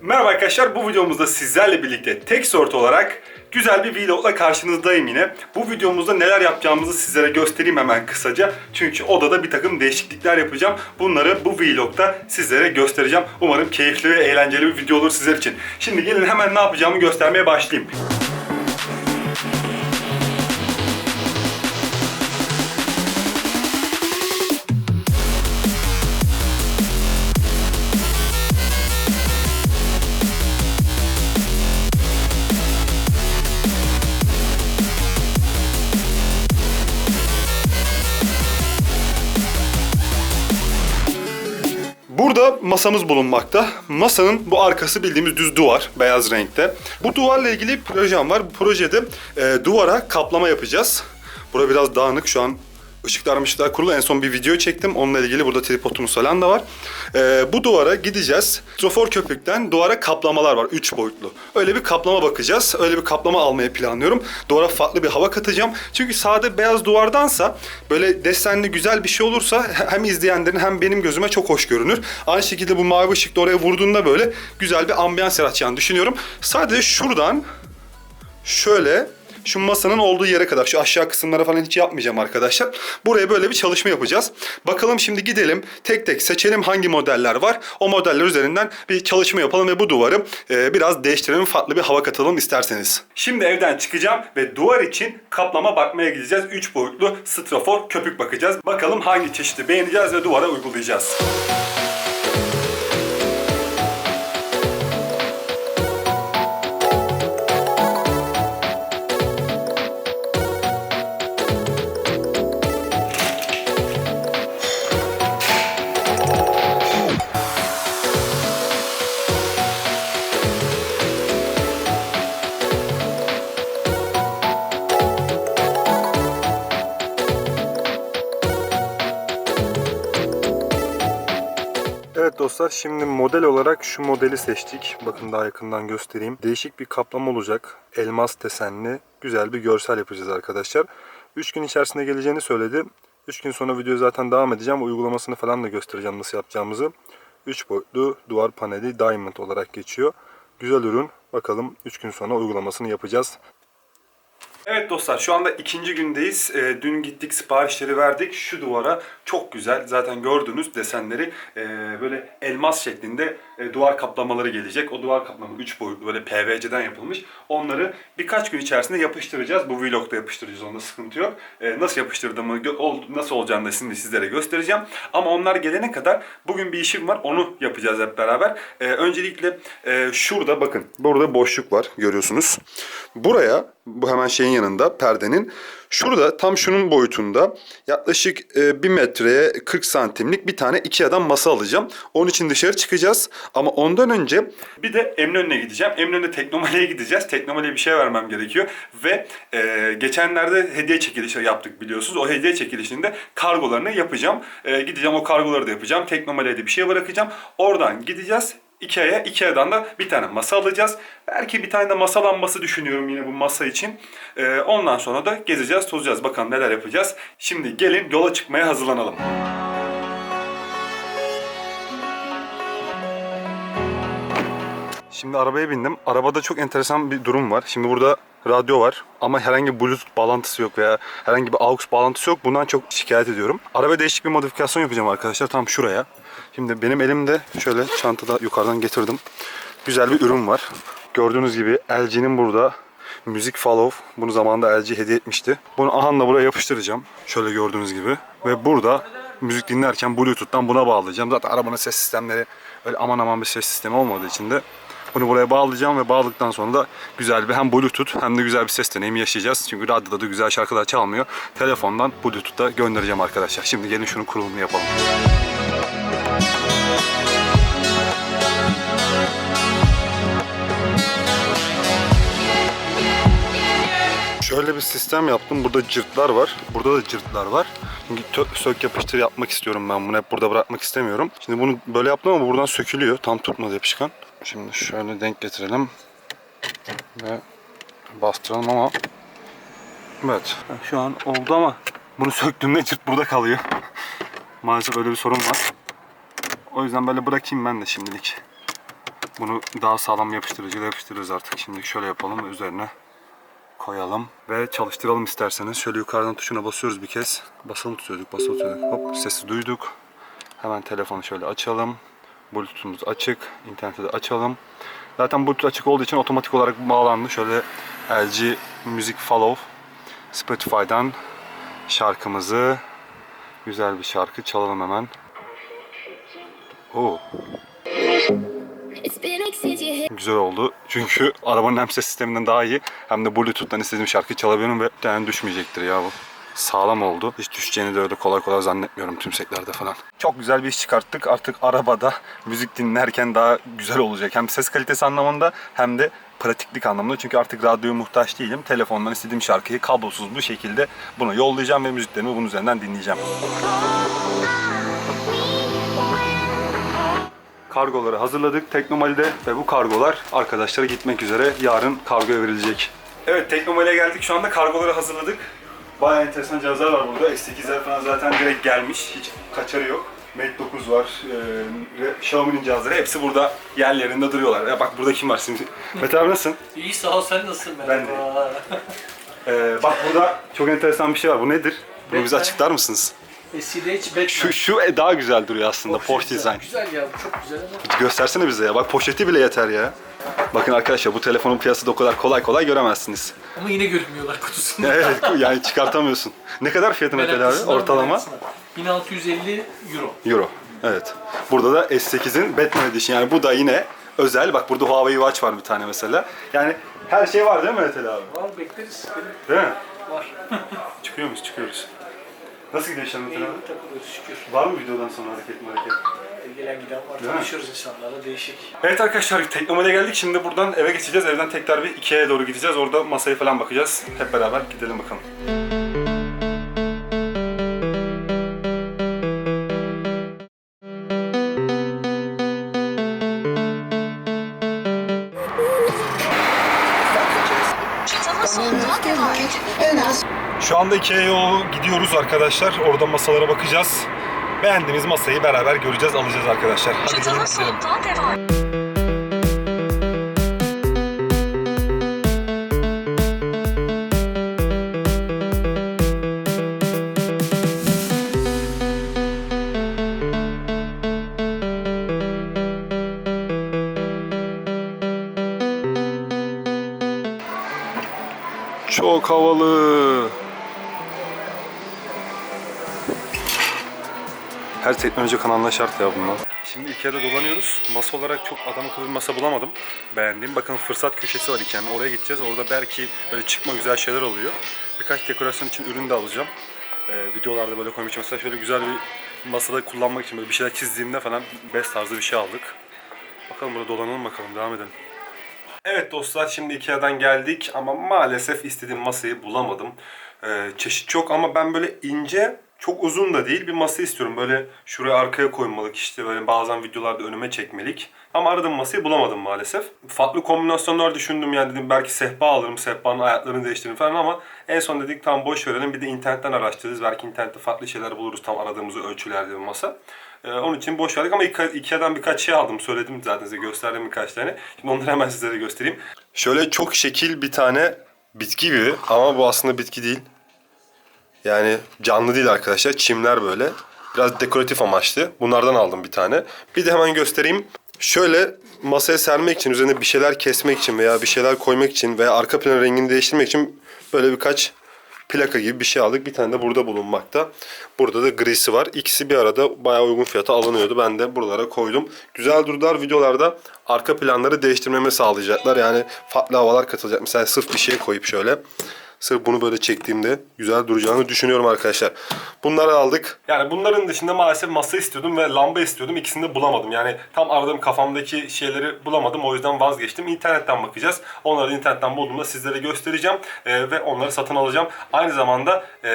Merhaba arkadaşlar, bu videomuzda sizlerle birlikte tek sort olarak güzel bir vlogla karşınızdayım yine. Bu videomuzda neler yapacağımızı sizlere göstereyim hemen kısaca. Çünkü odada bir takım değişiklikler yapacağım. Bunları bu vlogda sizlere göstereceğim. Umarım keyifli ve eğlenceli bir video olur sizler için. Şimdi gelin hemen ne yapacağımı göstermeye başlayayım. Burada masamız bulunmakta. Masanın bu arkası bildiğimiz düz duvar, beyaz renkte. Bu duvarla ilgili projem var. Bu projede e, duvara kaplama yapacağız. Bura biraz dağınık şu an. Işıklar mışıklar kurulu. En son bir video çektim. Onunla ilgili burada tripodumuz falan da var. E, bu duvara gideceğiz. Strofor köpükten duvara kaplamalar var. Üç boyutlu. Öyle bir kaplama bakacağız. Öyle bir kaplama almayı planlıyorum. Duvara farklı bir hava katacağım. Çünkü sade beyaz duvardansa böyle desenli güzel bir şey olursa hem izleyenlerin hem benim gözüme çok hoş görünür. Aynı şekilde bu mavi ışık da oraya vurduğunda böyle güzel bir ambiyans yaratacağını düşünüyorum. Sadece şuradan şöyle şu masanın olduğu yere kadar şu aşağı kısımlara falan hiç yapmayacağım arkadaşlar. Buraya böyle bir çalışma yapacağız. Bakalım şimdi gidelim tek tek seçelim hangi modeller var. O modeller üzerinden bir çalışma yapalım ve bu duvarı e, biraz değiştirelim farklı bir hava katalım isterseniz. Şimdi evden çıkacağım ve duvar için kaplama bakmaya gideceğiz. 3 boyutlu strafor köpük bakacağız. Bakalım hangi çeşidi beğeneceğiz ve duvara uygulayacağız. Evet dostlar şimdi model olarak şu modeli seçtik. Bakın daha yakından göstereyim. Değişik bir kaplama olacak. Elmas desenli güzel bir görsel yapacağız arkadaşlar. 3 gün içerisinde geleceğini söyledi. 3 gün sonra video zaten devam edeceğim. Uygulamasını falan da göstereceğim nasıl yapacağımızı. 3 boyutlu duvar paneli Diamond olarak geçiyor. Güzel ürün. Bakalım 3 gün sonra uygulamasını yapacağız. Evet dostlar şu anda ikinci gündeyiz. Ee, dün gittik siparişleri verdik. Şu duvara çok güzel zaten gördüğünüz desenleri e, böyle elmas şeklinde e, duvar kaplamaları gelecek. O duvar kaplama 3 boyutlu böyle PVC'den yapılmış. Onları birkaç gün içerisinde yapıştıracağız. Bu vlogda yapıştıracağız onda sıkıntı yok. E, nasıl yapıştırdığımı nasıl olacağını da şimdi sizlere göstereceğim. Ama onlar gelene kadar bugün bir işim var. Onu yapacağız hep beraber. E, öncelikle e, şurada bakın burada boşluk var görüyorsunuz. Buraya bu hemen şeyin yanında perdenin şurada tam şunun boyutunda yaklaşık e, 1 metreye 40 santimlik bir tane Ikea'dan masa alacağım. Onun için dışarı çıkacağız ama ondan önce bir de Eminönü'ne gideceğim. Eminönü'ne Teknomali'ye gideceğiz. Teknomali'ye bir şey vermem gerekiyor ve e, geçenlerde hediye çekilişi yaptık biliyorsunuz. O hediye çekilişinde kargolarını yapacağım. E, gideceğim o kargoları da yapacağım. Teknomali'ye de bir şey bırakacağım. Oradan gideceğiz. Ikea'ya, Ikea'dan da bir tane masa alacağız. Belki bir tane de masa lambası düşünüyorum yine bu masa için. Ee, ondan sonra da gezeceğiz, tozacağız. Bakalım neler yapacağız. Şimdi gelin yola çıkmaya hazırlanalım. Şimdi arabaya bindim. Arabada çok enteresan bir durum var. Şimdi burada radyo var ama herhangi bir bluetooth bağlantısı yok veya herhangi bir aux bağlantısı yok. Bundan çok şikayet ediyorum. Arabaya değişik bir modifikasyon yapacağım arkadaşlar tam şuraya. Şimdi benim elimde şöyle çantada yukarıdan getirdim. Güzel bir ürün var. Gördüğünüz gibi LG'nin burada Müzik Follow. Bunu zamanında LG hediye etmişti. Bunu ahanla buraya yapıştıracağım. Şöyle gördüğünüz gibi. Ve burada müzik dinlerken Bluetooth'tan buna bağlayacağım. Zaten arabanın ses sistemleri öyle aman aman bir ses sistemi olmadığı için de bunu buraya bağlayacağım ve bağladıktan sonra da güzel bir hem Bluetooth hem de güzel bir ses deneyimi yaşayacağız. Çünkü radyoda da güzel şarkılar çalmıyor. Telefondan Bluetooth'ta göndereceğim arkadaşlar. Şimdi gelin şunun kurulumunu yapalım. Şöyle bir sistem yaptım. Burada cırtlar var. Burada da cırtlar var. Çünkü sök yapıştır yapmak istiyorum ben bunu. Hep burada bırakmak istemiyorum. Şimdi bunu böyle yaptım ama buradan sökülüyor. Tam tutmadı yapışkan. Şimdi şöyle denk getirelim. Ve bastıralım ama Evet. Şu an oldu ama bunu söktüğümde cırt burada kalıyor. Maalesef öyle bir sorun var. O yüzden böyle bırakayım ben de şimdilik. Bunu daha sağlam yapıştırıcıyla yapıştırırız artık. Şimdi şöyle yapalım üzerine koyalım ve çalıştıralım isterseniz. Şöyle yukarıdan tuşuna basıyoruz bir kez. Basalım tutuyorduk, basılı tutuyorduk. Hop sesi duyduk. Hemen telefonu şöyle açalım. Bluetooth'umuz açık. İnterneti de açalım. Zaten Bluetooth açık olduğu için otomatik olarak bağlandı. Şöyle LG Music Follow Spotify'dan şarkımızı güzel bir şarkı çalalım hemen. Oo, güzel oldu. Çünkü arabanın hem ses sisteminden daha iyi hem de Bluetooth'tan istediğim şarkıyı çalabiliyorum ve yani düşmeyecektir ya bu. Sağlam oldu. Hiç düşeceğini de öyle kolay kolay zannetmiyorum tümseklerde falan. Çok güzel bir iş çıkarttık. Artık arabada müzik dinlerken daha güzel olacak. Hem ses kalitesi anlamında hem de pratiklik anlamında. Çünkü artık radyoya muhtaç değilim. Telefondan istediğim şarkıyı kablosuz bir şekilde buna yollayacağım ve müziklerimi bunun üzerinden dinleyeceğim. Kargoları hazırladık Teknomali'de ve bu kargolar arkadaşlara gitmek üzere yarın kargoya verilecek. Evet Teknomali'ye geldik şu anda kargoları hazırladık. Bayağı enteresan cihazlar var burada. S8'ler falan zaten direkt gelmiş. Hiç kaçarı yok. Mate 9 var. Ee, Xiaomi'nin cihazları hepsi burada yerlerinde duruyorlar. Ya bak burada kim var şimdi? Mete abi nasılsın? İyi sağ ol sen nasılsın Ben merhaba. Ee, bak burada çok enteresan bir şey var. Bu nedir? Bunu bize açıklar mısınız? SDH Batman. Şu, şu daha güzel duruyor aslında. Porsche güzel. Design. Güzel ya çok güzel ama. Göstersene bize ya. Bak poşeti bile yeter ya. Bakın arkadaşlar bu telefonun piyasada o kadar kolay kolay göremezsiniz. Ama yine görünmüyorlar kutusunda. Evet yani çıkartamıyorsun. Ne kadar fiyatı Mete abi? Ortalama? meraklısına. 1650 euro. Euro. Evet. Burada da S8'in Batman Edition. Yani bu da yine özel. Bak burada Huawei Watch var bir tane mesela. Yani her şey var değil mi Mete abi? Var bekleriz. Değil mi? Var. Çıkıyor muyuz? Çıkıyoruz. Nasıl gidiyor Mete İyi takılıyoruz şükür. Var mı videodan sonra hareket mi hareket? Gelen giden var. Değil mi? Tanışıyoruz insanlarla değişik. Evet arkadaşlar Teknomali'ye geldik. Şimdi buradan eve geçeceğiz. Evden tekrar bir Ikea'ya doğru gideceğiz. Orada masayı falan bakacağız. Hep beraber gidelim bakalım. Şu anda Ikea'ya yolu gidiyoruz arkadaşlar. Orada masalara bakacağız. Beğendiğimiz masayı beraber göreceğiz, alacağız arkadaşlar. Hadi gelin gidelim. Teknoloji kanalına şart ya bunlar. Şimdi Ikea'da dolanıyoruz. Masa olarak çok adam akıllı bir masa bulamadım. Beğendiğim. Bakın fırsat köşesi var Ikea'nın. Oraya gideceğiz. Orada belki böyle çıkma güzel şeyler oluyor. Birkaç dekorasyon için ürün de alacağım. Ee, videolarda böyle koymuş. Mesela şöyle güzel bir masada kullanmak için böyle bir şeyler çizdiğimde falan bez tarzı bir şey aldık. Bakalım burada dolanalım bakalım. Devam edelim. Evet dostlar şimdi Ikea'dan geldik ama maalesef istediğim masayı bulamadım. Ee, çeşit çok ama ben böyle ince çok uzun da değil bir masa istiyorum. Böyle şuraya arkaya koymalık işte böyle bazen videolarda önüme çekmelik. Ama aradığım masayı bulamadım maalesef. Farklı kombinasyonlar düşündüm yani dedim belki sehpa alırım sehpanın ayaklarını değiştiririm falan ama en son dedik tam boş verelim bir de internetten araştırırız. Belki internette farklı şeyler buluruz tam aradığımız ölçülerde bir masa. Ee, onun için boş verdik ama Ike- Ikea'dan birkaç şey aldım. Söyledim zaten size gösterdim birkaç tane. Şimdi onları hemen sizlere göstereyim. Şöyle çok şekil bir tane bitki gibi ama bu aslında bitki değil. Yani canlı değil arkadaşlar. Çimler böyle. Biraz dekoratif amaçlı. Bunlardan aldım bir tane. Bir de hemen göstereyim. Şöyle masaya sermek için, üzerine bir şeyler kesmek için veya bir şeyler koymak için veya arka plan rengini değiştirmek için böyle birkaç plaka gibi bir şey aldık. Bir tane de burada bulunmakta. Burada da grisi var. İkisi bir arada bayağı uygun fiyata alınıyordu. Ben de buralara koydum. Güzel durdular videolarda arka planları değiştirmemi sağlayacaklar. Yani farklı havalar katılacak. Mesela sırf bir şey koyup şöyle. Sırf bunu böyle çektiğimde güzel duracağını düşünüyorum arkadaşlar. Bunları aldık. Yani bunların dışında maalesef masa istiyordum ve lamba istiyordum. İkisini de bulamadım. Yani tam aradığım kafamdaki şeyleri bulamadım. O yüzden vazgeçtim. İnternetten bakacağız. Onları da internetten bulduğumda sizlere göstereceğim. Ee, ve onları satın alacağım. Aynı zamanda e,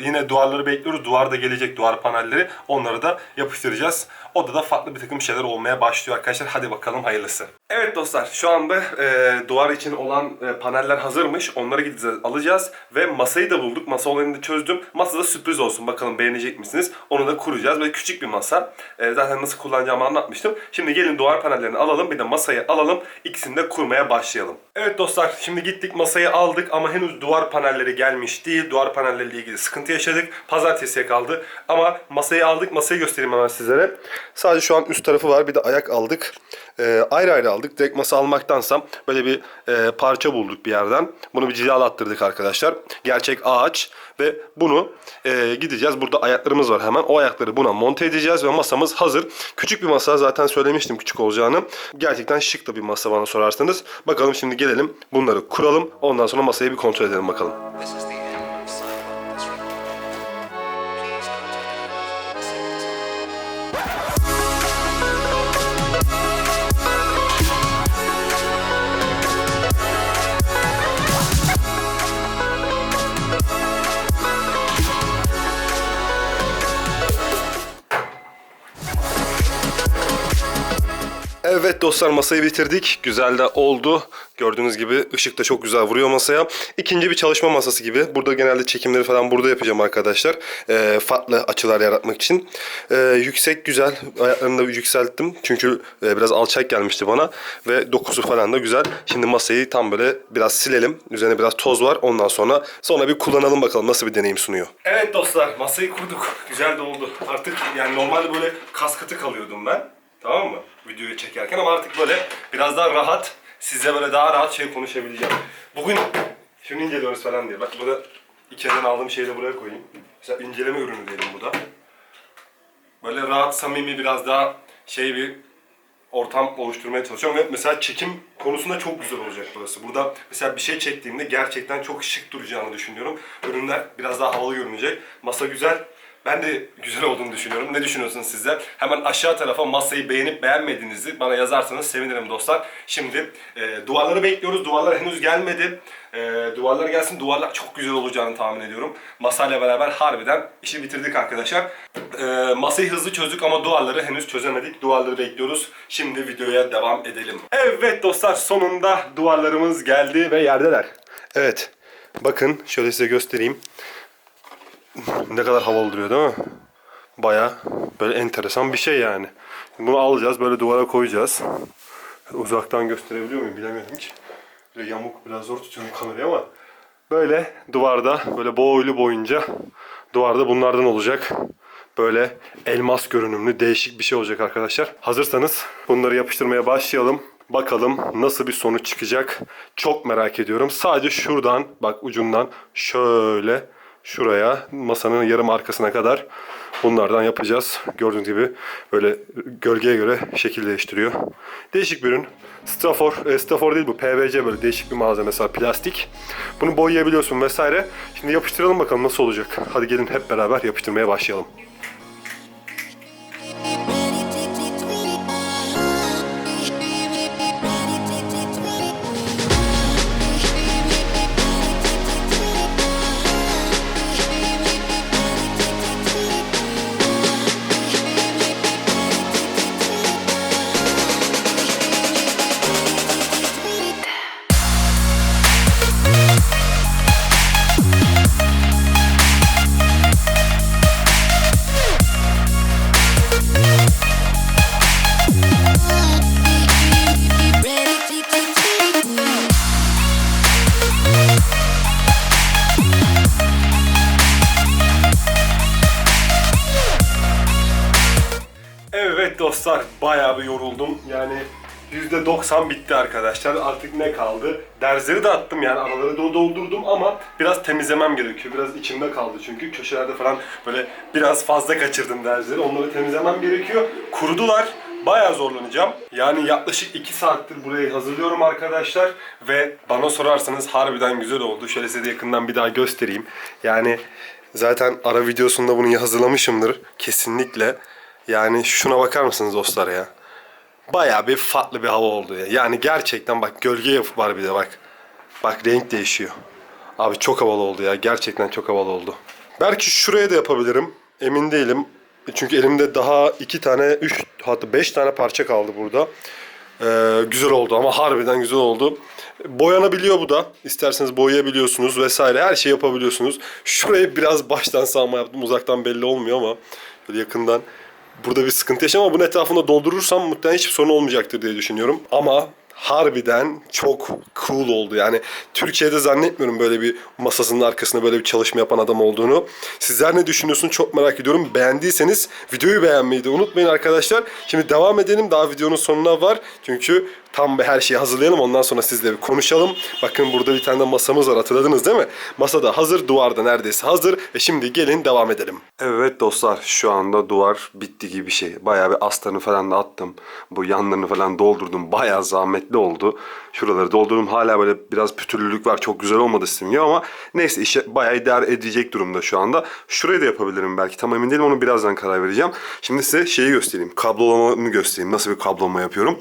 yine duvarları bekliyoruz. Duvar da gelecek. Duvar panelleri. Onları da yapıştıracağız. Odada farklı bir takım şeyler olmaya başlıyor arkadaşlar. Hadi bakalım hayırlısı. Evet dostlar şu anda e, duvar için olan e, paneller hazırmış. Onları gideceğiz alacağız. Ve masayı da bulduk. Masa olayını da çözdüm. Masa da sürpriz olsun. Bakalım beğenecek misiniz? Onu da kuracağız. Böyle küçük bir masa. E, zaten nasıl kullanacağımı anlatmıştım. Şimdi gelin duvar panellerini alalım. Bir de masayı alalım. İkisini de kurmaya başlayalım. Evet dostlar şimdi gittik masayı aldık ama henüz duvar panelleri gelmiş değil. Duvar panelleriyle ilgili sıkıntı yaşadık. Pazartesiye kaldı. Ama masayı aldık. Masayı göstereyim hemen sizlere. Sadece şu an üst tarafı var. Bir de ayak aldık. Ee, ayrı ayrı aldık. Direkt masa almaktansa böyle bir e, parça bulduk bir yerden. Bunu bir cilalattırdık arkadaşlar. Gerçek ağaç ve bunu e, gideceğiz. Burada ayaklarımız var hemen. O ayakları buna monte edeceğiz ve masamız hazır. Küçük bir masa zaten söylemiştim küçük olacağını. Gerçekten şık da bir masa bana sorarsanız. Bakalım şimdi gelelim bunları kuralım. Ondan sonra masayı bir kontrol edelim bakalım. This is the Evet dostlar masayı bitirdik. Güzel de oldu. Gördüğünüz gibi ışık da çok güzel vuruyor masaya. İkinci bir çalışma masası gibi. Burada genelde çekimleri falan burada yapacağım arkadaşlar. Ee, farklı açılar yaratmak için. Ee, yüksek güzel. Ayaklarını da yükselttim. Çünkü e, biraz alçak gelmişti bana. Ve dokusu falan da güzel. Şimdi masayı tam böyle biraz silelim. Üzerine biraz toz var. Ondan sonra sonra bir kullanalım bakalım nasıl bir deneyim sunuyor. Evet dostlar masayı kurduk. Güzel de oldu. Artık yani normalde böyle kas katı kalıyordum ben. Tamam mı? Videoyu çekerken ama artık böyle biraz daha rahat, size böyle daha rahat şey konuşabileceğim. Bugün şunu inceliyoruz falan diye. Bak burada içeriden aldığım şeyi de buraya koyayım. Mesela inceleme ürünü diyelim bu da. Böyle rahat, samimi biraz daha şey bir ortam oluşturmaya çalışıyorum ve mesela çekim konusunda çok güzel olacak burası. Burada mesela bir şey çektiğimde gerçekten çok şık duracağını düşünüyorum. Ürünler biraz daha havalı görünecek. Masa güzel. Ben de güzel olduğunu düşünüyorum. Ne düşünüyorsunuz sizler? Hemen aşağı tarafa masayı beğenip beğenmediğinizi bana yazarsanız sevinirim dostlar. Şimdi e, duvarları bekliyoruz. Duvarlar henüz gelmedi. E, duvarlar gelsin. Duvarlar çok güzel olacağını tahmin ediyorum. Masayla beraber harbiden işi bitirdik arkadaşlar. E, masayı hızlı çözdük ama duvarları henüz çözemedik. Duvarları bekliyoruz. Şimdi videoya devam edelim. Evet dostlar sonunda duvarlarımız geldi ve yerdeler. Evet. Bakın şöyle size göstereyim. Ne kadar havalı duruyor değil mi? Baya böyle enteresan bir şey yani. Bunu alacağız böyle duvara koyacağız. Uzaktan gösterebiliyor muyum bilemiyorum ki. Böyle yamuk biraz zor tutuyorum kamerayı ama. Böyle duvarda böyle boylu boyunca duvarda bunlardan olacak. Böyle elmas görünümlü değişik bir şey olacak arkadaşlar. Hazırsanız bunları yapıştırmaya başlayalım. Bakalım nasıl bir sonuç çıkacak. Çok merak ediyorum. Sadece şuradan bak ucundan şöyle şuraya masanın yarım arkasına kadar bunlardan yapacağız. Gördüğünüz gibi böyle gölgeye göre şekil değiştiriyor. Değişik bir ürün. Strafor, e, strafor değil bu PVC böyle değişik bir malzeme mesela plastik. Bunu boyayabiliyorsun vesaire. Şimdi yapıştıralım bakalım nasıl olacak. Hadi gelin hep beraber yapıştırmaya başlayalım. Dostlar bayağı bir yoruldum. Yani %90 bitti arkadaşlar. Artık ne kaldı? Derzleri de attım yani araları da doldurdum ama biraz temizlemem gerekiyor. Biraz içimde kaldı çünkü köşelerde falan böyle biraz fazla kaçırdım derzleri. Onları temizlemem gerekiyor. Kurudular. Bayağı zorlanacağım. Yani yaklaşık 2 saattir burayı hazırlıyorum arkadaşlar. Ve bana sorarsanız harbiden güzel oldu. Şöyle size de yakından bir daha göstereyim. Yani zaten ara videosunda bunu hazırlamışımdır. Kesinlikle. Yani şuna bakar mısınız dostlar ya? Bayağı bir farklı bir hava oldu ya. Yani gerçekten bak gölge var bir de bak. Bak renk değişiyor. Abi çok havalı oldu ya. Gerçekten çok havalı oldu. Belki şuraya da yapabilirim. Emin değilim. Çünkü elimde daha iki tane, üç hatta beş tane parça kaldı burada. Ee, güzel oldu ama harbiden güzel oldu. Boyanabiliyor bu da. İsterseniz boyayabiliyorsunuz vesaire. Her şey yapabiliyorsunuz. Şurayı biraz baştan sağma yaptım. Uzaktan belli olmuyor ama yakından burada bir sıkıntı yaşam ama bunun etrafında doldurursam muhtemelen hiçbir sorun olmayacaktır diye düşünüyorum. Ama harbiden çok cool oldu. Yani Türkiye'de zannetmiyorum böyle bir masasının arkasında böyle bir çalışma yapan adam olduğunu. Sizler ne düşünüyorsunuz çok merak ediyorum. Beğendiyseniz videoyu beğenmeyi de unutmayın arkadaşlar. Şimdi devam edelim. Daha videonun sonuna var. Çünkü tam bir her şeyi hazırlayalım. Ondan sonra sizle bir konuşalım. Bakın burada bir tane de masamız var. Hatırladınız değil mi? Masada hazır. Duvarda neredeyse hazır. E şimdi gelin devam edelim. Evet dostlar şu anda duvar bitti gibi bir şey. Bayağı bir astarını falan da attım. Bu yanlarını falan doldurdum. Bayağı zahmetli oldu. Şuraları doldurdum. Hala böyle biraz pütürlülük var. Çok güzel olmadı simge ama neyse işe bayağı idare edecek durumda şu anda. Şurayı da yapabilirim belki. Tam emin değilim. Onu birazdan karar vereceğim. Şimdi size şeyi göstereyim. Kablolamamı göstereyim. Nasıl bir kablolama yapıyorum.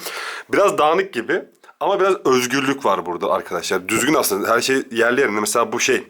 Biraz dağınık gibi. Ama biraz özgürlük var burada arkadaşlar. Düzgün aslında. Her şey yerli yerinde. Mesela bu şey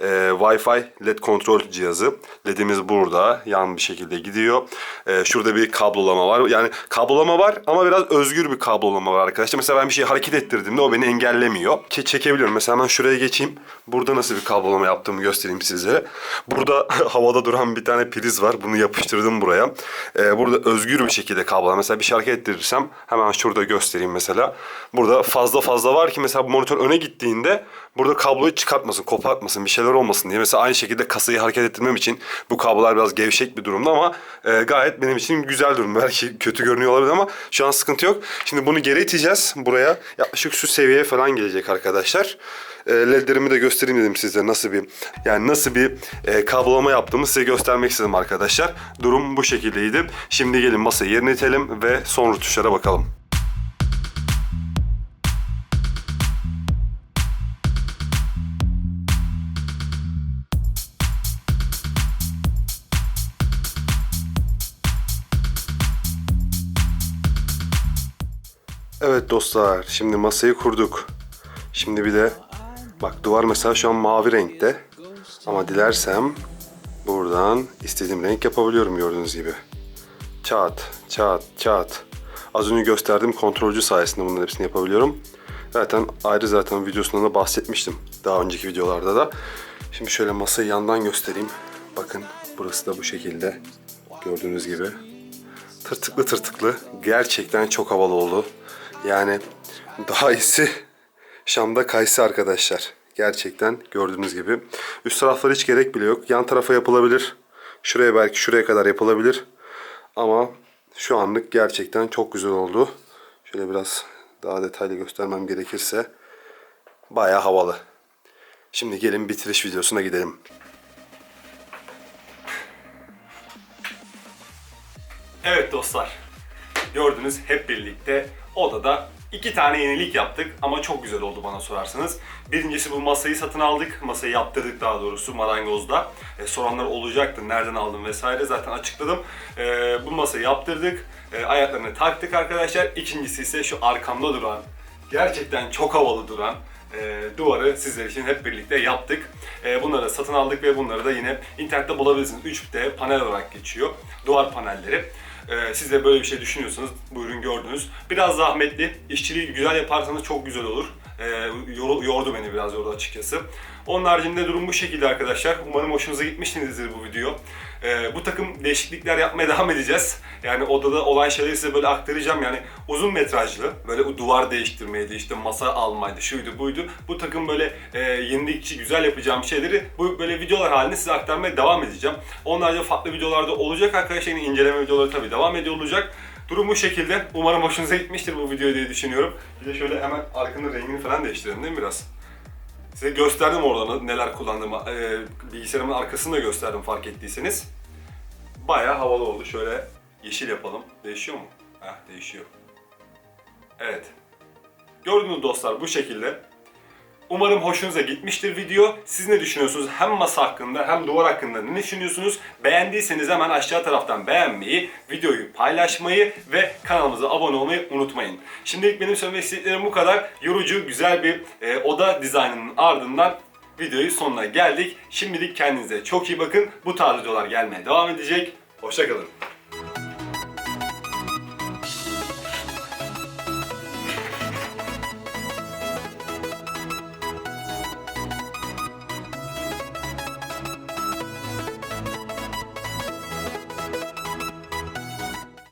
e, Wi-Fi LED kontrol cihazı. LED'imiz burada. Yan bir şekilde gidiyor. E, şurada bir kablolama var. Yani kablolama var ama biraz özgür bir kablolama var arkadaşlar. Mesela ben bir şey hareket ettirdiğimde o beni engellemiyor. Ki çekebiliyorum. Mesela ben şuraya geçeyim. Burada nasıl bir kablolama yaptığımı göstereyim sizlere. Burada havada duran bir tane priz var. Bunu yapıştırdım buraya. E, burada özgür bir şekilde kablolama. Mesela bir şey hareket ettirirsem hemen şurada göstereyim mesela. Burada fazla fazla var ki mesela bu monitör öne gittiğinde burada kabloyu çıkartmasın, kopartmasın, bir şeyler olmasın diye. Mesela aynı şekilde kasayı hareket ettirmem için bu kablolar biraz gevşek bir durumda ama e, gayet benim için güzel durum. Belki kötü görünüyor olabilir ama şu an sıkıntı yok. Şimdi bunu geri iteceğiz buraya. Yaklaşık şu seviyeye falan gelecek arkadaşlar. E, ledlerimi de göstereyim dedim size nasıl bir yani nasıl bir e, kablolama yaptığımı size göstermek istedim arkadaşlar. Durum bu şekildeydi. Şimdi gelin masayı yerine itelim ve son rutuşlara bakalım. Evet dostlar, şimdi masayı kurduk. Şimdi bir de bak duvar mesela şu an mavi renkte. Ama dilersem buradan istediğim renk yapabiliyorum gördüğünüz gibi. Çat, çat, çat. Az önce gösterdiğim kontrolcü sayesinde bunların hepsini yapabiliyorum. Zaten ayrı zaten videosunda da bahsetmiştim. Daha önceki videolarda da. Şimdi şöyle masayı yandan göstereyim. Bakın burası da bu şekilde. Gördüğünüz gibi. Tırtıklı tırtıklı. Gerçekten çok havalı oldu. Yani daha iyisi Şam'da kayısı arkadaşlar. Gerçekten gördüğünüz gibi. Üst taraflara hiç gerek bile yok. Yan tarafa yapılabilir. Şuraya belki şuraya kadar yapılabilir. Ama şu anlık gerçekten çok güzel oldu. Şöyle biraz daha detaylı göstermem gerekirse. Bayağı havalı. Şimdi gelin bitiriş videosuna gidelim. Evet dostlar. Gördünüz hep birlikte odada iki tane yenilik yaptık ama çok güzel oldu bana sorarsanız. Birincisi bu masayı satın aldık. Masayı yaptırdık daha doğrusu marangozda. E, soranlar olacaktı nereden aldım vesaire zaten açıkladım. E, bu masayı yaptırdık. E, ayaklarını taktık arkadaşlar. İkincisi ise şu arkamda duran gerçekten çok havalı duran e, duvarı sizler için hep birlikte yaptık. E, bunları satın aldık ve bunları da yine internette bulabilirsiniz. 3D panel olarak geçiyor. Duvar panelleri. E, siz de böyle bir şey düşünüyorsanız bu ürün gördünüz. Biraz zahmetli. İşçiliği güzel yaparsanız çok güzel olur. E, yor- yordu beni biraz yordu açıkçası. Onun haricinde durum bu şekilde arkadaşlar. Umarım hoşunuza gitmişsinizdir bu video. Ee, bu takım değişiklikler yapmaya devam edeceğiz. Yani odada olan şeyleri size böyle aktaracağım. Yani uzun metrajlı, böyle duvar değiştirmeydi, işte masa almaydı, şuydu buydu. Bu takım böyle e, yenilikçi, güzel yapacağım şeyleri bu böyle videolar halinde size aktarmaya devam edeceğim. Onlarca farklı videolarda olacak arkadaşlar. Yine inceleme videoları tabii devam ediyor olacak. Durum bu şekilde. Umarım hoşunuza gitmiştir bu video diye düşünüyorum. Bir de şöyle hemen arkanın rengini falan değiştirelim değil mi biraz? Size gösterdim orada neler kullandığımı. Ee, bilgisayarımın arkasını da gösterdim fark ettiyseniz. Bayağı havalı oldu. Şöyle yeşil yapalım. Değişiyor mu? Heh değişiyor. Evet. Gördüğünüz dostlar bu şekilde. Umarım hoşunuza gitmiştir video. Siz ne düşünüyorsunuz? Hem masa hakkında hem duvar hakkında ne düşünüyorsunuz? Beğendiyseniz hemen aşağı taraftan beğenmeyi, videoyu paylaşmayı ve kanalımıza abone olmayı unutmayın. Şimdilik benim söylemek istediklerim bu kadar. Yorucu, güzel bir e, oda dizaynının ardından videoyu sonuna geldik. Şimdilik kendinize çok iyi bakın. Bu tarz videolar gelmeye devam edecek. Hoşçakalın.